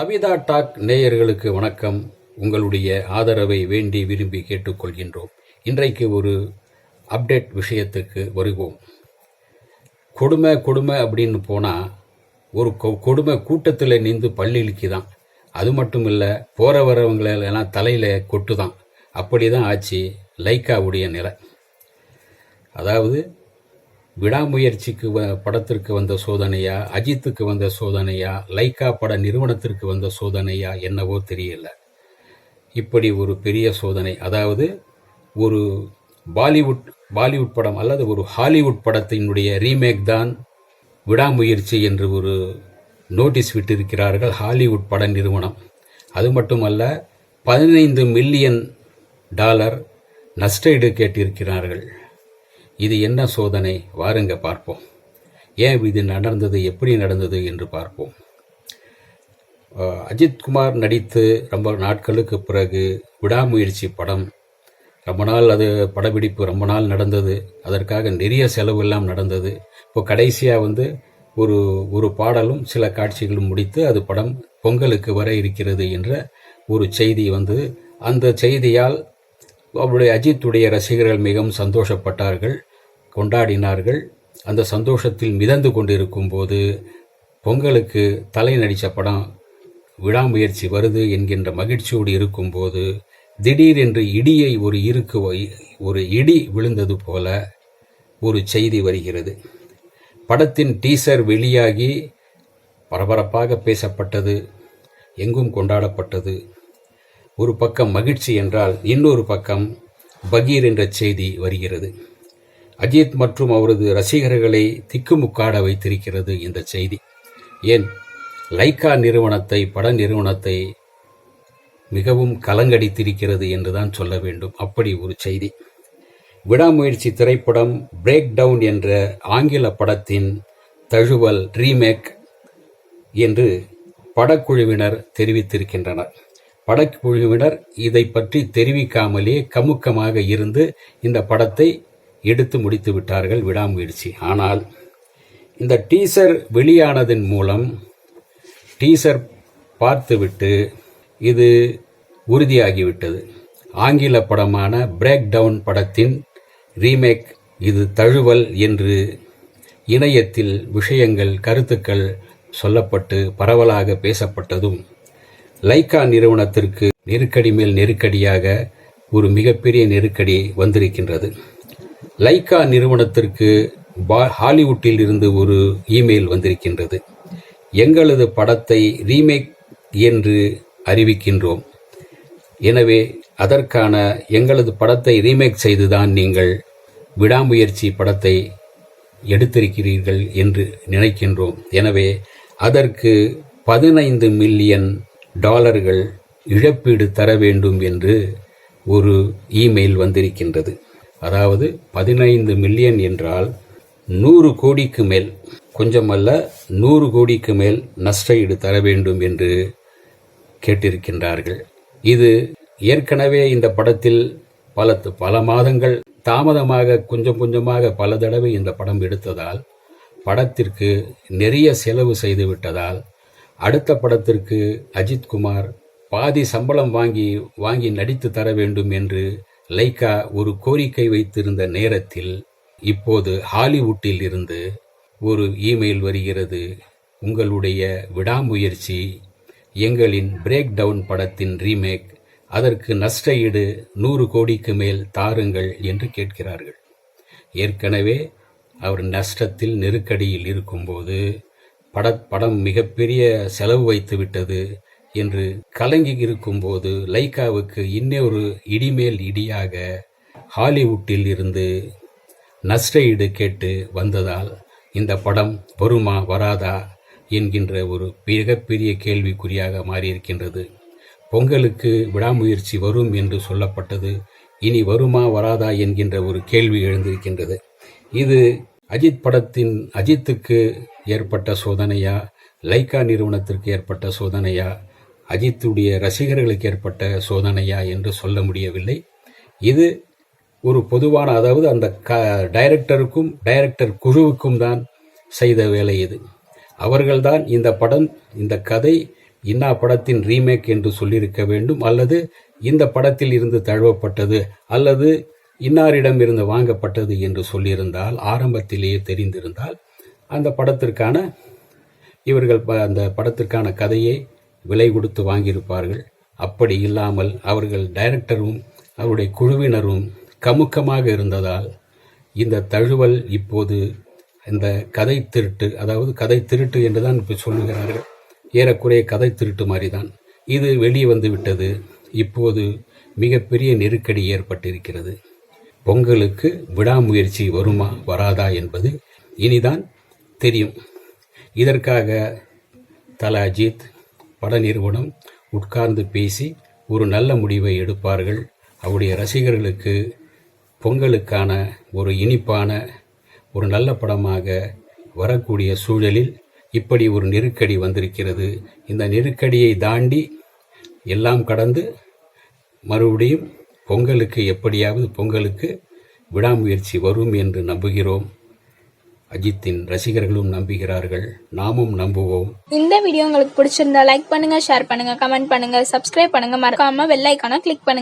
Savitha talk நேயர்களுக்கு வணக்கம். உங்களுடைய ஆதரவை வேண்டி விரும்பி கேட்டுக்கொள்கின்றோம். இன்றைக்கு ஒரு அப்டேட் விஷயத்துக்கு வருவோம். கொடுமை கொடுமை அப்படின்னு போனால் ஒரு கொ- கொடுமை கூட்டத்தில் நின்று பள்ளிக்கு தான் அது மட்டும் இல்லை போகிற வரவங்களெல்லாம் தலையில் கொட்டு தான் அப்படி தான் ஆச்சு லைக்காவுடைய நிலை. அதாவது விடாமுயற்சிக்கு வ படத்திற்கு வந்த சோதனையா அஜித்துக்கு வந்த சோதனையா லைக்கா பட நிறுவனத்திற்கு வந்த சோதனையா என்னவோ தெரியல. இப்படி ஒரு பெரிய சோதனை. அதாவது ஒரு பாலிவுட் பாலிவுட் படம் அல்லது ஒரு ஹாலிவுட் படத்தினுடைய ரீமேக் தான் விடாமுயற்சி என்று ஒரு நோட்டீஸ் விட்டிருக்கிறார்கள் ஹாலிவுட் பட நிறுவனம். அது மட்டுமல்ல பதினைந்து மில்லியன் டாலர் நஷ்டஈடு கேட்டிருக்கிறார்கள். இது என்ன சோதனை? வாருங்க பார்ப்போம். ஏன் இது நடந்தது? எப்படி நடந்தது என்று பார்ப்போம். அஜித்குமார் நடித்து ரொம்ப நாட்களுக்கு பிறகு விடாமுயற்சி படம். ரொம்ப நாள் அது படப்பிடிப்பு ரொம்ப நாள் நடந்தது. அதற்காக நிறைய செலவு எல்லாம் நடந்தது. இப்போ கடைசியாக வந்து ஒரு ஒரு பாடலும் சில காட்சிகளும் முடித்து அது படம் பொங்கலுக்கு வர இருக்கிறது என்ற ஒரு செய்தி வந்து அந்த செய்தியால் அவருடைய அஜித்துடைய ரசிகர்கள் மிகவும் சந்தோஷப்பட்டார்கள். கொண்டாடினார்கள். அந்த சந்தோஷத்தில் மிதந்து கொண்டிருக்கும் போது பொங்கலுக்கு தலை நடித்த படம் விடாமுயற்சி வருது என்கின்ற மகிழ்ச்சியோடு இருக்கும்போது திடீரென்று இடியை ஒரு இருக்கு ஒரு இடி விழுந்தது போல ஒரு செய்தி வருகிறது. படத்தின் டீசர் வெளியாகி பரபரப்பாக பேசப்பட்டது எங்கும் கொண்டாடப்பட்டது. ஒரு பக்கம் மகிழ்ச்சி என்றால் இன்னொரு பக்கம் பகீர் என்ற செய்தி வருகிறது. அஜித் மற்றும் அவரது ரசிகர்களை திக்குமுக்காட வைத்திருக்கிறது இந்த செய்தி. ஏன்? லைக்கா நிறுவனத்தை பட நிறுவனத்தை மிகவும் கலங்கடித்திருக்கிறது என்றுதான் சொல்ல வேண்டும். அப்படி ஒரு செய்தி. விடாமுயற்சி திரைப்படம் பிரேக் டவுன் என்ற ஆங்கில படத்தின் தழுவல் ரீமேக் என்று படக்குழுவினர் தெரிவித்திருக்கின்றனர். படக்குழுவினர் இதை பற்றி தெரிவிக்காமலே கமுக்கமாக இருந்து இந்த படத்தை எடுத்து முடித்து விட்டார்கள் விடாமுயற்சி. ஆனால் இந்த டீசர் வெளியானதன் மூலம் டீசர் பார்த்துவிட்டு இது உறுதியாகிவிட்டது. ஆங்கில படமான பிரேக் டவுன் படத்தின் ரீமேக் இது தழுவல் என்று இணையத்தில் விஷயங்கள் கருத்துக்கள் சொல்லப்பட்டு பரவலாக பேசப்பட்டதும் லைக்கா நிறுவனத்திற்கு நெருக்கடி மேல் நெருக்கடியாக ஒரு மிகப்பெரிய நெருக்கடி வந்திருக்கின்றது. லைக்கா நிறுவனத்திற்கு பா- ஹாலிவுட்டில் இருந்து ஒரு இமெயில் வந்திருக்கின்றது. எங்களது படத்தை ரீமேக் என்று அறிவிக்கின்றோம். எனவே அதற்கான எங்களது படத்தை ரீமேக் செய்துதான் நீங்கள் விடாமுயற்சி படத்தை எடுத்திருக்கிறீர்கள் என்று நினைக்கின்றோம். எனவே அதற்கு பதினைந்து மில்லியன் டாலர்கள் இழப்பீடு தர வேண்டும் என்று ஒரு இமெயில் வந்திருக்கின்றது. அதாவது பதினைந்து மில்லியன் என்றால் நூறு கோடிக்கு மேல். கொஞ்சமல்ல நூறு கோடிக்கு மேல் நஷ்டஈடு தர வேண்டும் என்று கேட்டிருக்கின்றார்கள். இது ஏற்கனவே இந்த படத்தில் பல பல மாதங்கள் தாமதமாக கொஞ்சம் கொஞ்சமாக பல தடவை இந்த படம் எடுத்ததால் படத்திற்கு நிறைய செலவு செய்து விட்டதால் அடுத்த படத்திற்கு அஜித்குமார் பாதி சம்பளம் வாங்கி வாங்கி நடித்து தர வேண்டும் என்று லைக்கா ஒரு கோரிக்கை வைத்திருந்த நேரத்தில் இப்போது ஹாலிவுட்டில் இருந்து ஒரு இமெயில் வருகிறது. உங்களுடைய விடாமுயற்சி எங்களின் பிரேக் டவுன் படத்தின் ரீமேக் அதற்கு நஷ்டஈடு நூறு கோடிக்கு மேல் தாருங்கள் என்று கேட்கிறார்கள். ஏற்கனவே அவர் நஷ்டத்தில் நெருக்கடியில் இருக்கும்போது பட படம் மிகப்பெரிய செலவு வைத்து விட்டது என்று கலங்கி இருக்கும்போது லைக்காவுக்கு இன்னொரு இடிமேல் இடியாக ஹாலிவுட்டில் இருந்து நஷ்டஈடு கேட்டு வந்ததால் இந்த படம் வருமா வராதா என்கின்ற ஒரு மிகப்பெரிய கேள்விக்குறியாக மாறியிருக்கின்றது. பொங்கலுக்கு விடாமுயற்சி வரும் என்று சொல்லப்பட்டது இனி வருமா வராதா என்கின்ற ஒரு கேள்வி எழுந்திருக்கின்றது. இது அஜித் படத்தின் அஜித்துக்கு ஏற்பட்ட சோதனையா லைக்கா நிறுவனத்திற்கு ஏற்பட்ட சோதனையா அஜித்துடைய ரசிகர்களுக்கு ஏற்பட்ட சோதனையா என்று சொல்ல முடியவில்லை. இது ஒரு பொதுவான அதாவது அந்த க டைரக்டருக்கும் டைரக்டர் குழுவுக்கும் தான் செய்த வேலை இது. அவர்கள்தான் இந்த படம் இந்த கதை இன்னா படத்தின் ரீமேக் என்று சொல்லியிருக்க வேண்டும் அல்லது இந்த படத்தில் இருந்து தழுவப்பட்டது அல்லது இன்னாரிடம் இருந்து வாங்கப்பட்டது என்று சொல்லியிருந்தால் ஆரம்பத்திலேயே தெரிந்திருந்தால் அந்த படத்திற்கான இவர்கள் ப- அந்த படத்திற்கான கதையை விலை கொடுத்து வாங்கியிருப்பார்கள். அப்படி இல்லாமல் அவர்கள் டைரக்டரும் அவருடைய குழுவினரும் கமுக்கமாக இருந்ததால் இந்த தழுவல் இப்போது இந்த கதை திருட்டு அதாவது கதை திருட்டு என்று தான் இப்போ சொல்லுகிறார்கள். ஏறக்குறைய கதை திருட்டு மாதிரி தான் இது வெளியே வந்து விட்டது. இப்போது மிகப்பெரிய நெருக்கடி ஏற்பட்டிருக்கிறது. பொங்கலுக்கு விடாமுயற்சி வருமா வராதா என்பது இனிதான் தெரியும். இதற்காக தல அஜித் பட நிறுவனம் உட்கார்ந்து பேசி ஒரு நல்ல முடிவை எடுப்பார்கள். அவருடைய ரசிகர்களுக்கு பொங்கலுக்கான ஒரு இனிப்பான ஒரு நல்ல படமாக வரக்கூடிய சூழலில் இப்படி ஒரு நெருக்கடி வந்திருக்கிறது. இந்த நெருக்கடியை தாண்டி எல்லாம் கடந்து மறுபடியும் பொங்கலுக்கு எப்படியாவது பொங்கலுக்கு விடாமுயற்சி வரும் என்று நம்புகிறோம். அஜித்தின் ரசிகர்களும் நம்புகிறார்கள். நாமும் நம்புவோம். இந்த வீடியோ உங்களுக்கு பிடிச்சிருந்தா லைக் பண்ணுங்க ஷேர் பண்ணுங்க கமெண்ட் பண்ணுங்க சப்ஸ்கிரைப் பண்ணுங்க. மறக்காம வெள்ளைக்கான கிளிக் பண்ணுங்க.